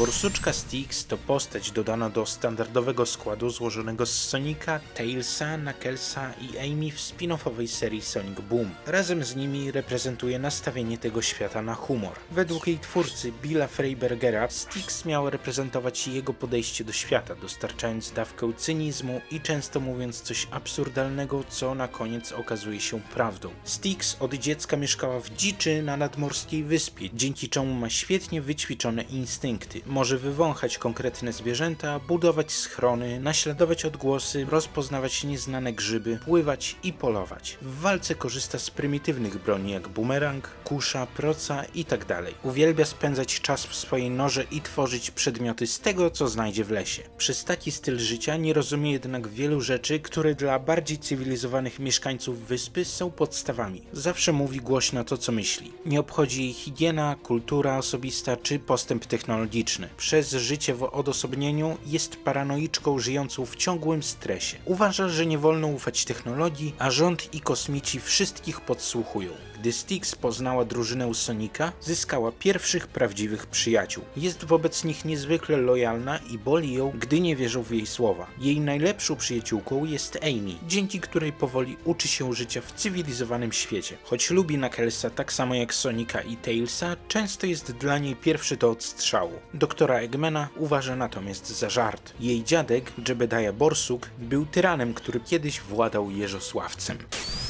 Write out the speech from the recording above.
Borsuczka Styx to postać dodana do standardowego składu złożonego z Sonika, Tailsa, Knucklesa i Amy w spin-offowej serii Sonic Boom. Razem z nimi reprezentuje nastawienie tego świata na humor. Według jej twórcy Billa Freibergera Styx miał reprezentować jego podejście do świata, dostarczając dawkę cynizmu i często mówiąc coś absurdalnego, co na koniec okazuje się prawdą. Styx od dziecka mieszkała w dziczy na nadmorskiej wyspie, dzięki czemu ma świetnie wyćwiczone instynkty. Może wywąchać konkretne zwierzęta, budować schrony, naśladować odgłosy, rozpoznawać nieznane grzyby, pływać i polować. W walce korzysta z prymitywnych broni jak bumerang, kusza, proca itd. Uwielbia spędzać czas w swojej norze i tworzyć przedmioty z tego, co znajdzie w lesie. Przez taki styl życia nie rozumie jednak wielu rzeczy, które dla bardziej cywilizowanych mieszkańców wyspy są podstawami. Zawsze mówi głośno to, co myśli. Nie obchodzi jej higiena, kultura osobista czy postęp technologiczny. Przez życie w odosobnieniu jest paranoiczką żyjącą w ciągłym stresie. Uważa, że nie wolno ufać technologii, a rząd i kosmici wszystkich podsłuchują. Gdy Styx poznała drużynę Sonika, zyskała pierwszych prawdziwych przyjaciół. Jest wobec nich niezwykle lojalna i boli ją, gdy nie wierzą w jej słowa. Jej najlepszą przyjaciółką jest Amy, dzięki której powoli uczy się życia w cywilizowanym świecie. Choć lubi Knucklesa tak samo jak Sonika i Tailsa, często jest dla niej pierwszy do odstrzału. Doktora Eggmana uważa natomiast za żart. Jej dziadek, Jebediah Borsuk, był tyranem, który kiedyś władał Jeżosławcem.